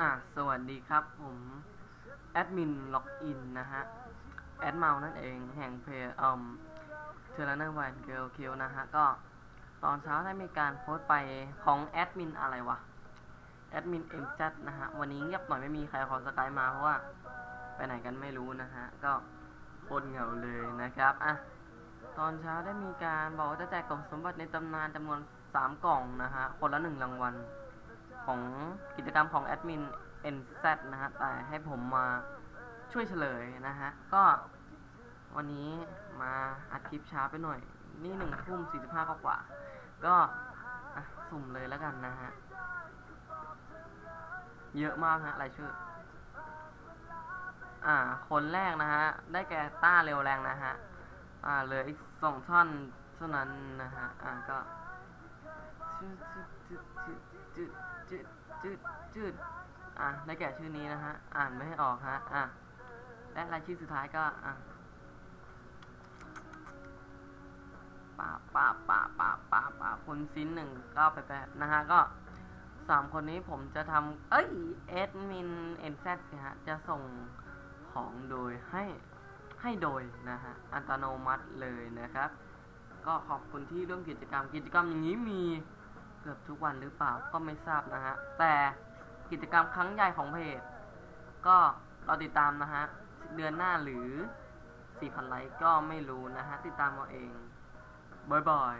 อะสวัสดีครับผมแอดมินล็อกอินนะฮะ แอดเมานั่นเองแห่งเพจอืมเทเลนวันเกลคิวนะฮะ ก็ตอนเช้าได้มีการโพสต์ไปของแอดมินอะไรวะ แอดมินเอ็มจัดนะฮะ วันนี้เงียบหน่อยไม่มีใครขอสกายมาเพราะว่า ไปไหนกันไม่รู้นะฮะ ก็โคตรเหงาเลยนะครับอะตอนเช้าได้มีการบอกว่าจะแจกกล่องสมบัติในตำนานจำนวน 3 กล่องนะฮะ คนละ 1 รางวัล ของกิจกรรมของแอดมิน NZ นะฮะ แต่ให้ผมมาช่วยเฉลยนะฮะ ก็วันนี้มาอัดคลิปช้าไปหน่อย นี่หนึ่งทุ่มสี่สิบห้ากว่า ก็สุ่มเลยแล้วกันนะฮะ เยอะมากฮะรายชื่อ อ่า คนแรกนะฮะ ได้แก่ต้าเร็วแรงนะฮะ อ่า เหลืออีกสองท่อนเท่านั้นนะฮะ อ่า ก็ จืดจืดจืดจืดจืดจืดอะได้แก่ชื่อนี้นะฮะ อ่านไม่ให้ออกฮะ อะ และรายชื่อสุดท้ายก็ อะป่าป่าป่าป่าป่าป่าคุณซินหนึ่งก็ไปแปดนะฮะ ก็สามคนนี้ผมจะทำเอ้ยเอดมินเอ็นแซสิฮะ จะส่งของโดยให้ให้โดยนะฮะ อัตโนมัติเลยนะครับ ก็ขอบคุณที่ร่วมกิจกรรม กิจกรรมอย่างนี้มี เกือบทุกวันหรือเปล่าก็ไม่ทราบนะฮะ แต่กิจกรรมครั้งใหญ่ของเพจ ก็เราติดตามนะฮะ เดือนหน้าหรือ 4,000 ไลค์ก็ไม่รู้นะฮะ ติดตามเอาเองบายบาย